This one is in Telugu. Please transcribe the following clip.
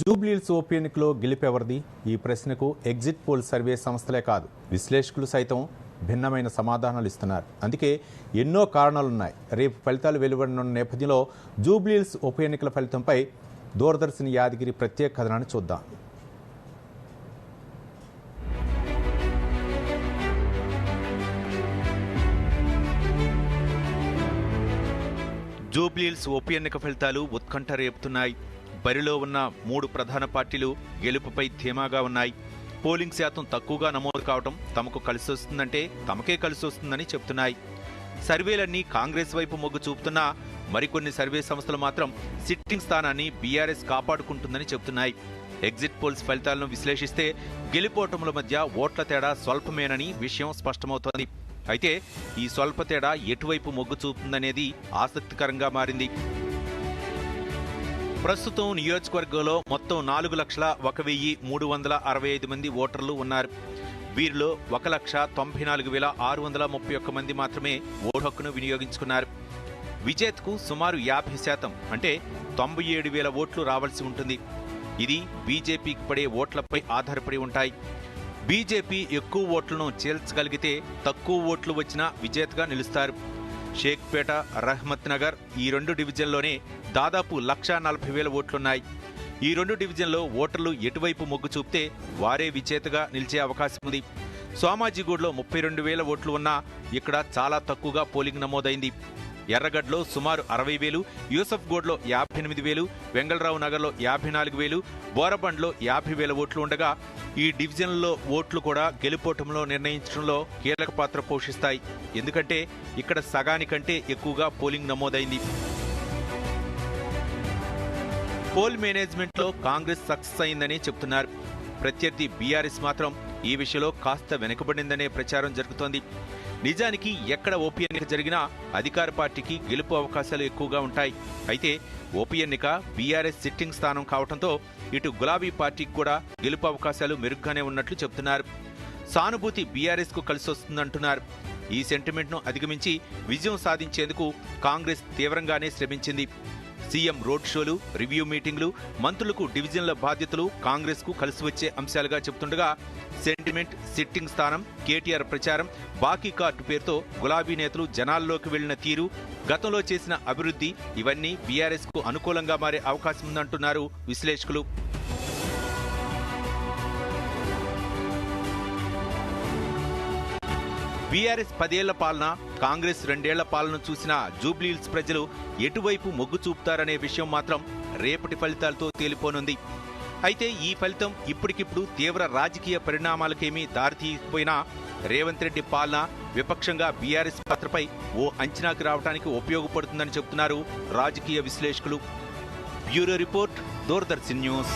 జూబ్లీల్స్ ఉప ఎన్నికలో గెలిపెవరిది ఈ ప్రశ్నకు ఎగ్జిట్ పోల్ సర్వే సంస్థలే కాదు. విశ్లేషకులు సైతం భిన్నమైన సమాధానాలు ఇస్తున్నారు. అందుకే ఎన్నో కారణాలున్నాయి. రేపు ఫలితాలు వెలువడనున్న నేపథ్యంలో జూబ్లీల్స్ ఉప ఎన్నికల ఫలితంపై దూరదర్శన్ యాదగిరి ప్రత్యేక కథనాన్ని చూద్దాం. జూబ్లీల్స్ ఉప ఎన్నిక ఫలితాలు ఉత్కంఠ రేపుతున్నాయి. బరిలో ఉన్న మూడు ప్రధాన పార్టీలు గెలుపుపై ధీమాగా ఉన్నాయి. పోలింగ్ శాతం తక్కువగా నమోదు కావడం తమకు కలిసొస్తుందంటే తమకే కలిసొస్తుందని చెబుతున్నాయి సర్వేలన్నీ కాంగ్రెస్ వైపు మొగ్గు చూపుతున్నా మరికొన్ని సర్వే సంస్థలు మాత్రం సిట్టింగ్ స్థానాన్ని బీఆర్ఎస్ కాపాడుకుంటుందని చెబుతున్నాయి ఎగ్జిట్ పోల్స్ ఫలితాలను విశ్లేషిస్తే గెలుపోటముల మధ్య ఓట్ల తేడా స్వల్పమేనని విషయం స్పష్టమవుతోంది. అయితే ఈ స్వల్ప తేడా ఎటువైపు మొగ్గు చూపుతుందనేది ఆసక్తికరంగా మారింది. ప్రస్తుతం నియోజకవర్గంలో మొత్తం నాలుగు లక్షల ఒక వెయ్యి మూడు వందల అరవై ఐదు మంది ఓటర్లు ఉన్నారు. వీరిలో ఒక లక్ష తొంభై నాలుగు వేల ఆరు వందల ముప్పై ఒక్క మంది మాత్రమే ఓటు హక్కును వినియోగించుకున్నారు. విజేత్కు సుమారు యాభై శాతం అంటే తొంభై ఏడు వేల ఓట్లు రావాల్సి ఉంటుంది. ఇది బీజేపీకి పడే ఓట్లపై ఆధారపడి ఉంటాయి. బీజేపీ ఎక్కువ ఓట్లను చేల్చగలిగితే తక్కువ ఓట్లు వచ్చినా విజేతగా నిలుస్తారు. షేక్పేట రహ్మత్ నగర్ ఈ రెండు డివిజన్లోనే దాదాపు లక్షా నలభై వేల ఓట్లున్నాయి. ఈ రెండు డివిజన్లో ఓటర్లు ఎటువైపు మొగ్గు చూపితే వారే విజేతగా నిలిచే అవకాశం ఉంది. సోమాజిగూడలో ముప్పై రెండు వేల ఓట్లు ఉన్నా ఇక్కడ చాలా తక్కువగా పోలింగ్ నమోదైంది. ఎర్రగడ్డలో సుమారు అరవై వేలు యూసఫ్గూడ్లో యాభై ఎనిమిది వేలు వెంగళరావు నగర్లో యాభై నాలుగు వేలు బోరబండ్లో యాభై వేల ఓట్లు ఉండగా ఈ డివిజన్లలో ఓట్లు కూడా గెలుపోటంలో నిర్ణయించడంలో కీలక పాత్ర పోషిస్తాయి. ఎందుకంటే ఇక్కడ సగానికంటే ఎక్కువగా పోలింగ్ నమోదైంది. పోల్ మేనేజ్మెంట్లో కాంగ్రెస్ సక్సెస్ అయిందని చెబుతున్నారు ప్రత్యర్థి బీఆర్ఎస్ మాత్రం ఈ విషయంలో కాస్త వెనుకబడిందనే ప్రచారం జరుగుతోంది. నిజానికి ఎక్కడ ఓపీ ఎన్నిక జరిగినా అధికార పార్టీకి గెలుపు అవకాశాలు ఎక్కువగా ఉంటాయి. అయితే ఓపీ ఎన్నిక బీఆర్ఎస్ సిట్టింగ్ స్థానం కావడంతో ఇటు గులాబీ పార్టీకి కూడా గెలుపు అవకాశాలు మెరుగ్గానే ఉన్నట్లు చెబుతున్నారు. సానుభూతి బీఆర్ఎస్కు కలిసొస్తుందంటున్నారు. ఈ సెంటిమెంట్ను అధిగమించి విజయం సాధించేందుకు కాంగ్రెస్ తీవ్రంగానే శ్రమించింది. సీఎం రోడ్ షోలు రివ్యూ మీటింగ్లు మంత్రులకు డివిజన్ల బాధ్యతలు కాంగ్రెస్కు కలిసి వచ్చే అంశాలుగా చెబుతుండగా సెంటిమెంట్ సిట్టింగ్ స్థానం కేటీఆర్ ప్రచారం బాకీ కార్డు పేరుతో గులాబీ నేతలు జనాల్లోకి వెళ్ళిన తీరు గతంలో చేసిన అభివృద్ధి ఇవన్నీ బీఆర్ఎస్కు అనుకూలంగా మారే అవకాశం ఉందంటున్నారు విశ్లేషకులు. బీఆర్ఎస్ పదేళ్ళ పాలన కాంగ్రెస్ రెండేళ్ళ పాలన చూసిన జూబ్లీహిల్స్ ప్రజలు ఎటువైపు మొగ్గు చూపుతారనే విషయం మాత్రం రేపటి ఫలితాలతో తేలిపోనుంది. అయితే ఈ ఫలితం ఇప్పటికిప్పుడు తీవ్ర రాజకీయ పరిణామాలకేమీ దారితీయకపోయినా రేవంత్ రెడ్డి పాలన విపక్షంగా బీఆర్ఎస్ పాత్రపై ఓ అంచనాకు రావడానికి ఉపయోగపడుతుందని చెబుతున్నారు రాజకీయ విశ్లేషకులు. Bureau report Doordarshan news.